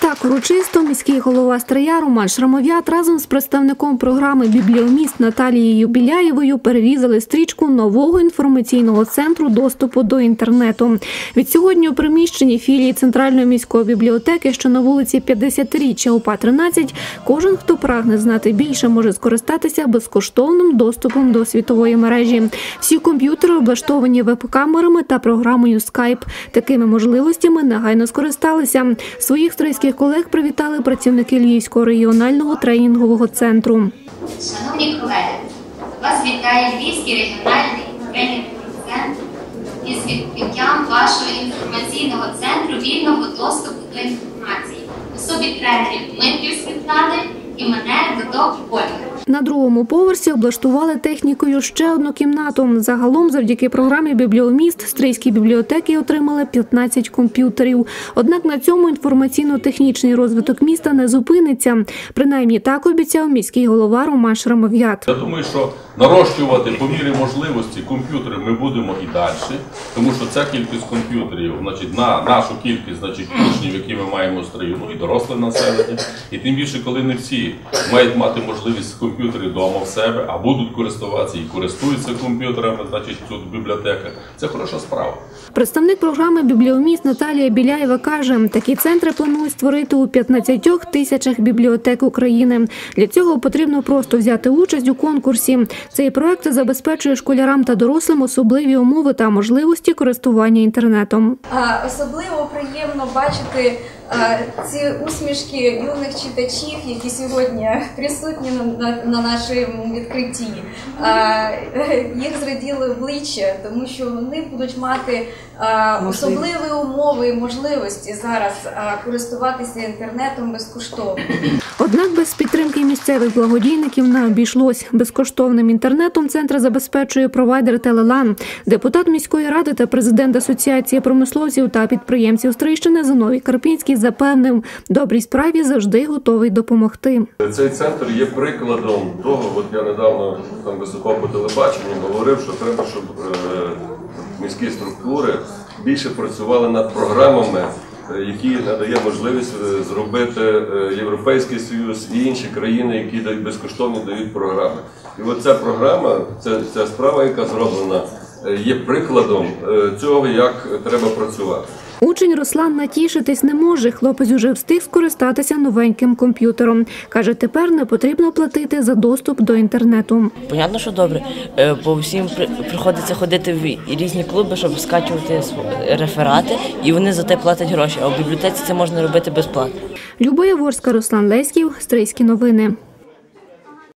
Так урочисто міський голова Стрия Роман Шрамов'ят разом з представником програми Бібліоміст Наталією Біляєвою перерізали стрічку нового інформаційного центру доступу до інтернету. Від сьогодні у приміщенні філії Центральної міської бібліотеки, що на вулиці 50-річчя УПА 13, кожен, хто прагне знати більше, може скористатися безкоштовним доступом до світової мережі. Всі комп'ютери облаштовані веб-камерами та програмою Skype. Такими можливостями негайно скористалися. Своїх стрийських колег привітали працівники Львівського регіонального тренінгового центру. Шановні колеги, вас вітає Львівський регіональний тренінговий центр із відкриттям вашого інформаційного центру вільного доступу до інформації. Особі тренерів Митрів Світлани і мене Додок Ольги. На другому поверсі облаштували технікою ще одну кімнату. Загалом, завдяки програмі Бібліоміст, стрийські бібліотеки отримали 15 комп'ютерів. Однак на цьому інформаційно-технічний розвиток міста не зупиниться. Принаймні так обіцяв міський голова Роман Шрамов'ят. Я думаю, що нарощувати по мірі можливості комп'ютери ми будемо і далі, тому що ця кількість комп'ютерів, значить, на нашу кількість, значить, учнів, які ми маємо в строю, ну і доросле населення. І тим більше, коли не всі мають мати можливість комп'ютери вдома в себе, а будуть користуватися і користуються комп'ютерами, значить, тут бібліотека. Це хороша справа. Представник програми Бібліоміст Наталія Біляєва каже, такі центри планують створити у 15 тисячах бібліотек України. Для цього потрібно просто взяти участь у конкурсі. Цей проект забезпечує школярам та дорослим особливі умови та можливості користування інтернетом. Особливо приємно бачити ці усмішки юних читачів, які сьогодні присутні на, на, на нашому відкритті. А, Їх зраділи обличчя, тому що вони будуть мати а, особливі умови і можливості зараз а, користуватися інтернетом безкоштовно. Однак без підтримки місцевих благодійників не обійшлось. Безкоштовним інтернетом центр забезпечує провайдер Телелан. Депутат міської ради та президент Асоціації промисловців та підприємців Стрийщини Зиновій Карпінський запевнив, добрій справі завжди готовий допомогти. Цей центр є прикладом того, от я недавно там виступав по телебаченню, говорив, що треба, щоб е, міські структури більше працювали над програмами, е, які надає можливість е, зробити Європейський Союз і інші країни, які дають безкоштовно дають програми. І от ця програма, ця, ця справа, яка зроблена, є прикладом цього, як треба працювати. Учень Руслан натішитись не може. Хлопець уже встиг скористатися новеньким комп'ютером. Каже, тепер не потрібно платити за доступ до інтернету. Понятно, що добре. Е, По всім приходиться ходити в різні клуби, щоб скачувати реферати, і вони за те платять гроші. А в бібліотеці це можна робити безплатно. Любов Яворська, Руслан Леськів, Стрийські новини.